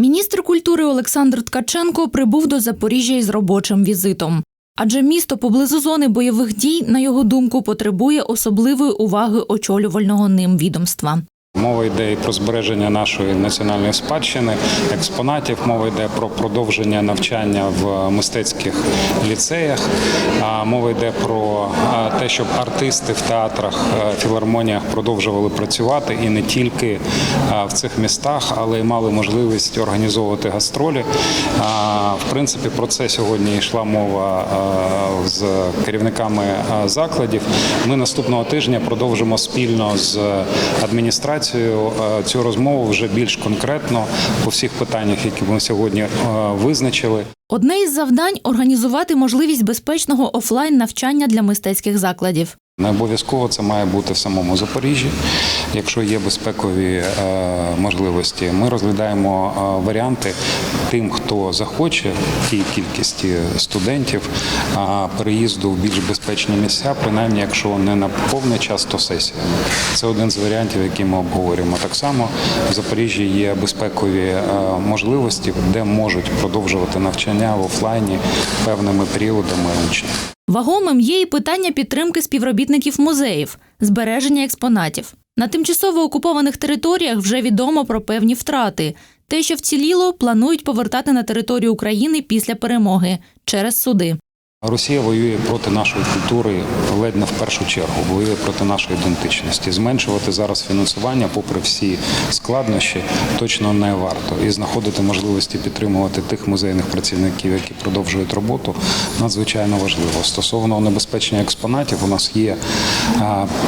Міністр культури Олександр Ткаченко прибув до Запоріжжя із робочим візитом. Адже місто поблизу зони бойових дій, на його думку, потребує особливої уваги очолювального ним відомства. Мова йде і про збереження нашої національної спадщини, експонатів. Мова йде про продовження навчання в мистецьких ліцеях. Мова йде про те, щоб артисти в театрах, е, філармоніях продовжували працювати і не тільки в цих містах, але й мали можливість організовувати гастролі. В принципі, про це сьогодні йшла мова з керівниками закладів. Ми наступного тижня продовжимо спільно з адміністрацією е, цю розмову вже більш конкретно по всіх питаннях, які ми сьогодні е, визначили. Одне із завдань організувати можливість безпечного офлайн навчання для мистецьких закладів. Не обов'язково це має бути в самому Запоріжжі. Якщо є безпекові е, можливості, ми розглядаємо е, варіанти тим, хто захоче тій кількості студентів переїзду в більш безпечні місця, принаймні, якщо не на повний час, то сесіями. Це один з варіантів, які ми обговорюємо. Так само в Запоріжжі є безпекові е, можливості, де можуть продовжувати навчання в офлайні певними періодами учні. Вагомим є і питання підтримки співробітників музеїв, збереження експонатів. На тимчасово окупованих територіях вже відомо про певні втрати. Те, що вціліло, планують повертати на територію України після перемоги через суди. Росія воює проти нашої культури ледь не в першу чергу, воює проти нашої ідентичності. Зменшувати зараз фінансування, попри всі складнощі, точно не варто. І знаходити можливості підтримувати тих музейних працівників, які продовжують роботу, надзвичайно важливо. Стосовно небезпечення експонатів, у нас є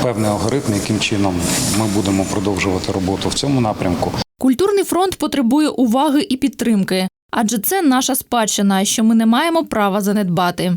певний алгоритм, яким чином ми будемо продовжувати роботу в цьому напрямку. Культурний фронт потребує уваги і підтримки, адже це наша спадщина, що ми не маємо права занедбати.